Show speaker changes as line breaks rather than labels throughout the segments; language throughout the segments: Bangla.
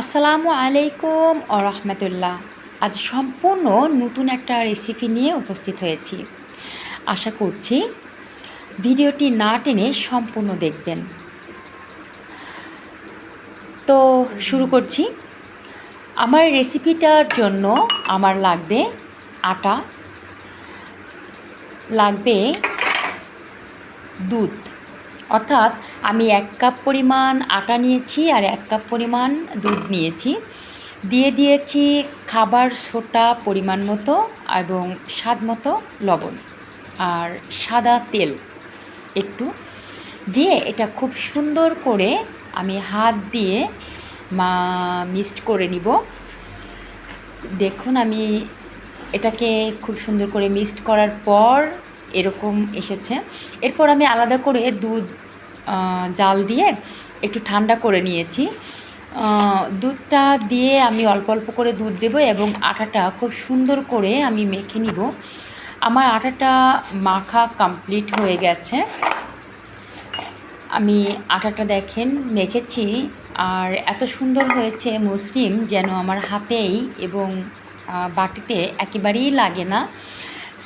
আসসালামু আলাইকুম ও রহমতুল্লাহ। আজ সম্পূর্ণ নতুন একটা রেসিপি নিয়ে উপস্থিত হয়েছি। আশা করছি ভিডিওটি না টেনে সম্পূর্ণ দেখবেন। তো শুরু করছি। আমার রেসিপিটার জন্য আমার লাগবে আটা, লাগবে দুধ। অর্থাৎ আমি এক কাপ পরিমাণ আটা নিয়েছি আর এক কাপ পরিমাণ দুধ নিয়েছি। দিয়ে দিয়েছি খাবার সোটা পরিমাণ মতো এবং স্বাদ মতো লবণ আর সাদা তেল একটু। দিয়ে এটা খুব সুন্দর করে আমি হাত দিয়ে মা মিক্সড করে নিব। দেখুন আমি এটাকে খুব সুন্দর করে মিক্সড করার পর এরকম এসেছে। এরপর আমি আলাদা করে দুধ জাল দিয়ে একটু ঠান্ডা করে নিয়েছি। দুধটা দিয়ে আমি অল্প অল্প করে দুধ দেবো এবং আটাটা খুব সুন্দর করে আমি মেখে নিব। আমার আটাটা মাখা কমপ্লিট হয়ে গেছে। আমি আটাটা দেখেন, মেখেছি। আর এত সুন্দর হয়েছে মুসলিম যেন আমার হাতেই এবং বাটিতে একেবারেই লাগে না।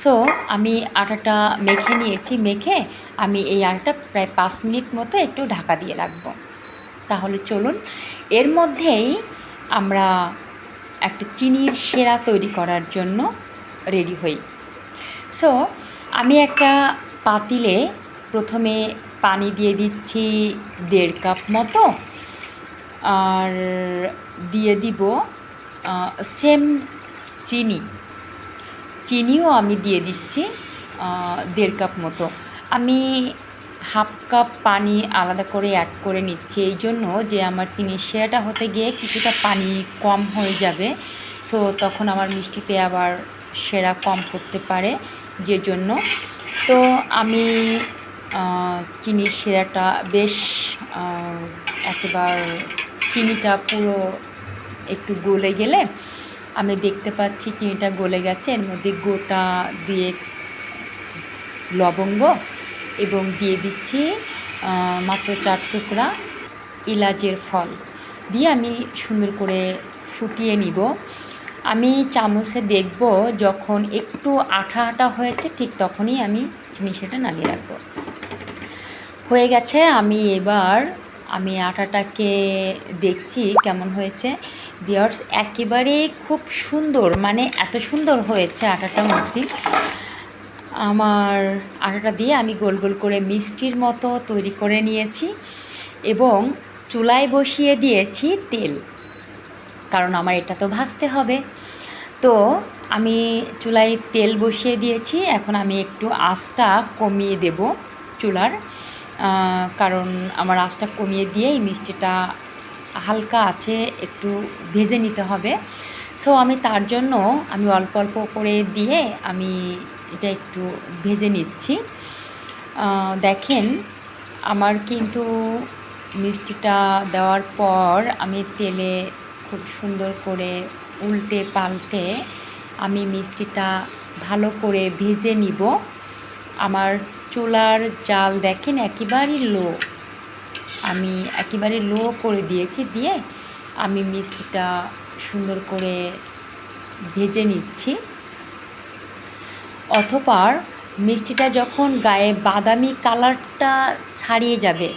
সো আমি আটাটা মেখে নিয়েছি, মেখে আমি এই আটাটা প্রায় পাঁচ মিনিট মতো একটু ঢাকা দিয়ে রাখব। তাহলে চলুন, এর মধ্যেই আমরা একটা চিনির সেরা তৈরি করার জন্য রেডি হই। সো আমি একটা পাতিলে প্রথমে পানি দিয়ে দিচ্ছি দেড় কাপ মতো, আর দিয়ে দিব সেম চিনি। চিনিও আমি দিয়ে দিচ্ছি দেড় কাপ মতো। আমি হাফ কাপ পানি আলাদা করে অ্যাড করে নিচ্ছি, এই জন্য যে আমার চিনির সেরাটা হতে গিয়ে কিছুটা পানি কম হয়ে যাবে। সো তখন আমার মিষ্টিতে আবার সেরা কম করতে পারে, যে জন্য। তো আমি চিনির সেরাটা বেশ একেবার চিনিটা পুরো একটু গলে গেলে আমি দেখতে পাচ্ছি চিনিটা গলে গেছে। এর মধ্যে গোটা দিয়ে লবঙ্গ এবং দিয়ে দিচ্ছি মাত্র চার টুকরা ইলাচের ফল। দিয়ে আমি সুন্দর করে ফুটিয়ে নিব। আমি চামচে দেখব যখন একটু আঠা আঠা হয়েছে, ঠিক তখনই আমি জিনিসটা নামিয়ে রাখব। হয়ে গেছে, আমি এবার আমি আটাটাকে দেখছি কেমন হয়েছে। বিয়ার্স একেবারে খুব সুন্দর মানে এত সুন্দর হয়েছে আটাটা মুসলিম আমার আটাটা দিয়ে আমি গোল গোল করে মিষ্টির মতো তৈরি করে নিয়েছি এবং চুলায় বসিয়ে দিয়েছি তেল, কারণ আমার এটা তো ভাজতে হবে। তো আমি চুলায় তেল বসিয়ে দিয়েছি, এখন আমি একটু আঁচটা কমিয়ে দেব চুলার। কারণ আমার আঁচটা কমিয়ে দিয়ে এই মিষ্টিটা হালকা আছে, একটু ভেজে নিতে হবে। সো আমি তার জন্য আমি অল্প অল্প করে দিয়ে আমি এটা একটু ভেজে নিচ্ছি। দেখেন, আমার কিন্তু মিষ্টিটা দেওয়ার পর আমি তেলে খুব সুন্দর করে উল্টে পাল্টে আমি মিষ্টিটা ভালো করে ভেজে নিব। আমার চুলার জাল দেখেন একেবারেই লো। আমি একেবারে লো করে দিয়েছি, দিয়ে আমি মিষ্টিটা সুন্দর করে ভেজে নিচ্ছি। অথবা মিষ্টিটা যখন গায়ে বাদামি কালারটা ছাড়িয়ে যাবে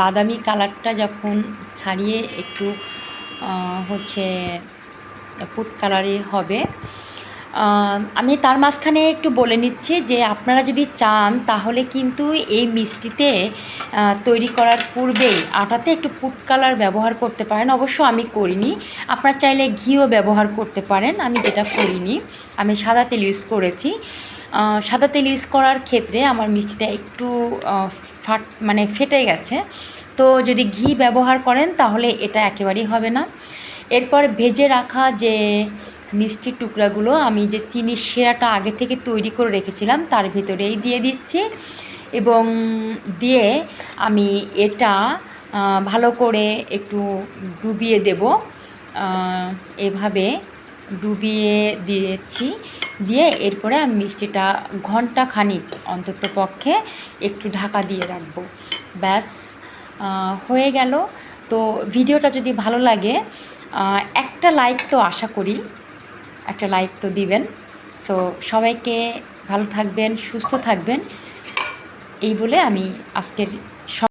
বাদামি কালারটা যখন ছাড়িয়ে একটু হচ্ছে ফুড কালারে হবে আমি তার মাঝখানে একটু বলে নিচ্ছি যে আপনারা যদি চান, তাহলে কিন্তু এই মিষ্টিতে তৈরি করার পূর্বেই আটাতে একটু ফুড কালার ব্যবহার করতে পারেন। অবশ্য আমি করিনি। আপনারা চাইলে ঘিও ব্যবহার করতে পারেন। আমি যেটা করিনি, আমি সাদা তেল ইউজ করেছি। সাদা তেল ইউজ করার ক্ষেত্রে আমার মিষ্টিটা একটু ফাট মানে ফেটে গেছে। তো যদি ঘি ব্যবহার করেন, তাহলে এটা একেবারেই হবে না। এরপর ভেজে রাখা যে মিষ্টির টুকরাগুলো আমি যে চিনির সেরাটা আগে থেকে তৈরি করে রেখেছিলাম, তার ভিতরেই দিয়ে দিচ্ছি এবং দিয়ে আমি এটা ভালো করে একটু ডুবিয়ে দেব। এভাবে ডুবিয়ে দিয়েছি। দিয়ে এরপরে আমি মিষ্টিটা ঘণ্টা খানিক অন্তত পক্ষে একটু ঢাকা দিয়ে রাখব। ব্যাস হয়ে গেল। তো ভিডিওটা যদি ভালো লাগে একটা লাইক তো আশা করি একটা লাইক তো দিবেন। সো সবাইকে ভালো থাকবেন সুস্থ থাকবেন। এই বলে আমি আজকের